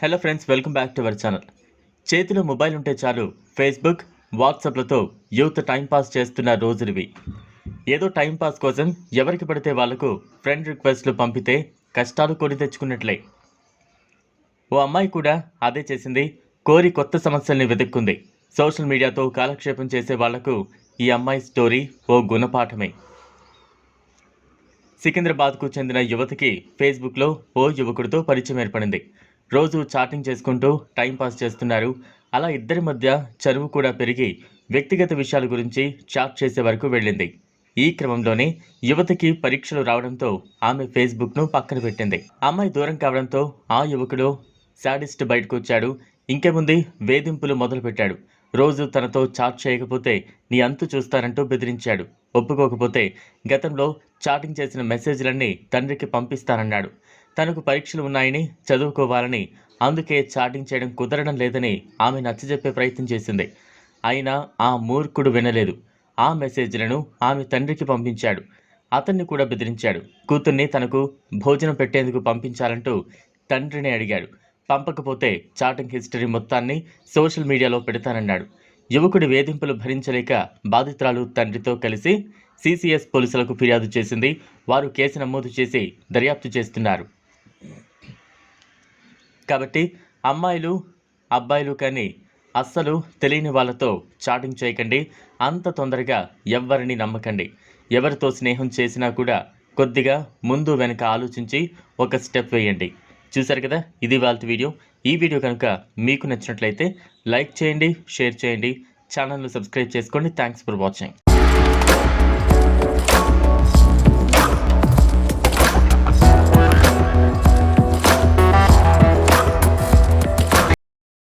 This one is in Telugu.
Hello friends welcome back to our channel చేతిలో మొబైల్ ఉంటే చాలు ఫేస్బుక్ వాట్సాప్లతో యూత్ టైంపాస్ చేస్తున్న రోజులివి. ఏదో టైంపాస్ కోసం ఎవరికి పడితే వాళ్ళకు ఫ్రెండ్ రిక్వెస్ట్లు పంపితే కష్టాలు కొని తెచ్చుకున్నట్లే. ఓ అమ్మాయి కూడా అదే చేసింది కోరి కొత్త సమస్యల్ని వెతుక్కుంది. సోషల్ మీడియాతో కాలక్షేపం చేసే వాళ్ళకు ఈ అమ్మాయి స్టోరీ ఓ గుణపాఠమే. సికింద్రాబాద్కు చెందిన యువతికి ఫేస్బుక్లో ఓ యువకుడితో పరిచయం ఏర్పడింది. రోజు చాటింగ్ చేసుకుంటూ టైంపాస్ చేస్తున్నారు. అలా ఇద్దరి మధ్య చరువు కూడా పెరిగి వ్యక్తిగత విషయాల గురించి చాట్ చేసే వరకు వెళ్ళింది. ఈ క్రమంలోనే యువతికి పరీక్షలు రావడంతో ఆమె ఫేస్బుక్ను పక్కన పెట్టింది. అమ్మాయి దూరం కావడంతో ఆ యువకుడు శాడిస్ట్ బయటకు వచ్చాడు. ఇంకేముంది వేధింపులు మొదలుపెట్టాడు. రోజు తనతో చాట్ చేయకపోతే నీ అంతు చూస్తానంటూ బెదిరించాడు. ఒప్పుకోకపోతే గతంలో చాటింగ్ చేసిన మెసేజ్లన్నీ తండ్రికి పంపిస్తానన్నాడు. తనకు పరీక్షలు ఉన్నాయని చదువుకోవాలని అందుకే చాటింగ్ చేయడం కుదరడం లేదని ఆమె నచ్చజెప్పే ప్రయత్నం చేసింది. అయినా ఆ మూర్ఖుడు వినలేదు. ఆ మెసేజ్లను ఆమె తండ్రికి పంపించాడు. అతన్ని కూడా బెదిరించాడు. కూతుర్ని తనకు భోజనం పెట్టేందుకు పంపించాలంటూ తండ్రిని అడిగాడు. పంపకపోతే చాటింగ్ హిస్టరీ మొత్తాన్ని సోషల్ మీడియాలో పెడతానన్నాడు. యువకుడి వేధింపులు భరించలేక బాధితురాలు తండ్రితో కలిసి సిసిఎస్ పోలీసులకు ఫిర్యాదు చేసింది. వారు కేసు నమోదు చేసి దర్యాప్తు చేస్తున్నారు. కాబట్టి అమ్మాయిలు అబ్బాయిలు కానీ అస్సలు తెలియని వాళ్ళతో చాటింగ్ చేయకండి. అంత తొందరగా ఎవరిని నమ్మకండి. ఎవరితో స్నేహం చేసినా కూడా కొద్దిగా ముందు వెనక ఆలోచించి ఒక స్టెప్ వేయండి. చూసారు కదా? ఇది వాళ్ళ వీడియో. ఈ వీడియో కనుక మీకు నచ్చినట్లయితే లైక్ చేయండి షేర్ చేయండి. ఛానల్ను సబ్స్క్రైబ్ చేసుకోండి. Thanks for watching.